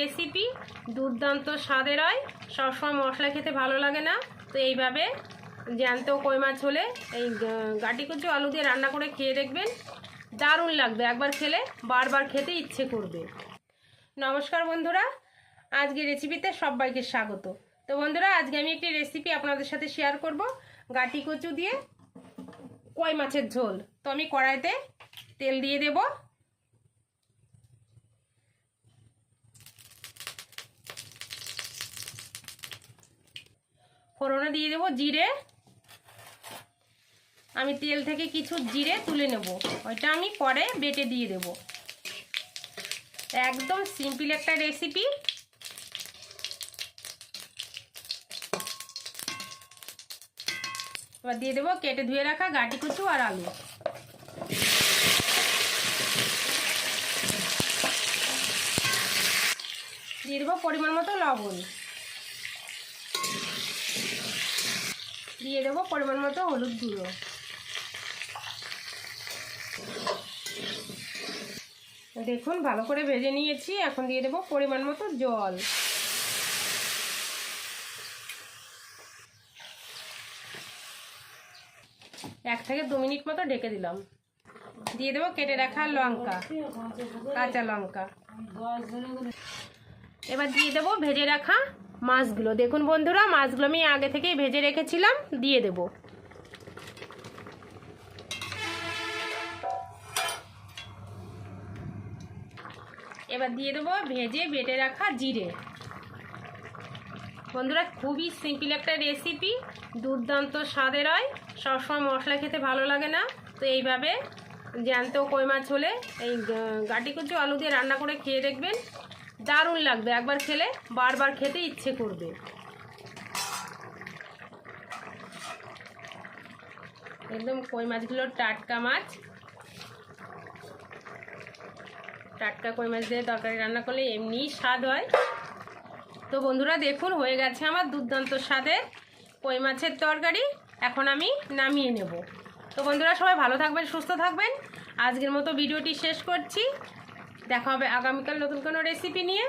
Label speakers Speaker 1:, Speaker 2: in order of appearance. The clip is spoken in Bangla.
Speaker 1: রেসিপি দুর্দান্ত স্বাদের হয়। সবসময় মশলা খেতে ভালো লাগে না। তো এইভাবে জ্যান্ত কই মাছ হলে এই গাটি কুচু আলু দিয়ে রান্না করে খেয়ে দেখবেন। দারুণ লাগবে। একবার খেলে বারবার খেতে ইচ্ছে করবে। নমস্কার বন্ধুরা আজকে রেসিপিতে সবাইকে স্বাগত। তো বন্ধুরা, আজকে আমি একটি রেসিপি আপনাদের সাথে শেয়ার করব। গাটি কচু দিয়ে কই মাছের ঝোল। তো আমি কড়াইতে তেল দিয়ে দেব। ফোড়নে দিয়ে দেব জিরে। আমি তেল থেকে কিছু জিরে তুলে নেব। ওইটা আমি পরে বেটে দিয়ে দেব। একদম সিম্পল একটা রেসিপি। এবার দিয়ে দেবো কেটে ধুয়ে রাখা গাটি কচু আর আলু। দিয়ে দেবো পরিমাণ মতো লবণ। দিয়ে দেবো পরিমাণ মতো হলুদ গুঁড়ো। দেখুন, ভালো করে ভেজে নিয়েছি। এখন দিয়ে দেবো পরিমাণ মতো জল। এক থেকে দু মিনিট মতো ঢেকে দিলাম। দিয়ে দেবো কেটে রাখা লঙ্কা, কাঁচা লঙ্কা। এবার দিয়ে দেবো ভেজে রাখা মাছগুলো। দেখুন বন্ধুরা, মাছগুলো আমি আগে থেকেই ভেজে রেখেছিলাম, দিয়ে দেব। এবার দিয়ে দেবো ভেজে বেটে রাখা জিরে। বন্ধুরা, খুবই সিম্পল একটা রেসিপি দুর্দান্ত স্বাদের হয়। সবসময় মশলা খেতে ভালো লাগে না। তো এইভাবে জ্যান্ত কই মাছ হলে এই গাটি কুচু আলু দিয়ে রান্না করে খেয়ে দেখবেন। দারুণ লাগবে। একবার খেলে বারবার খেতে ইচ্ছে করবে। একদম কই মাছগুলো, টাটকা মাছ। টাটকা কই মাছ দিয়ে তরকারি রান্না করলে এমনিই স্বাদ হয়। তো বন্ধুরা, দেখুন, হয়ে গেছে আমার দুর্দান্ত স্বাদের কই মাছের তরকারি। এখন আমি নামিয়ে নেব। তো বন্ধুরা, সবাই ভালো থাকবেন, সুস্থ থাকবেন। আজকের মতো ভিডিওটি শেষ করছি। দেখা হবে আগামীকাল নতুন কোনো রেসিপি নিয়ে।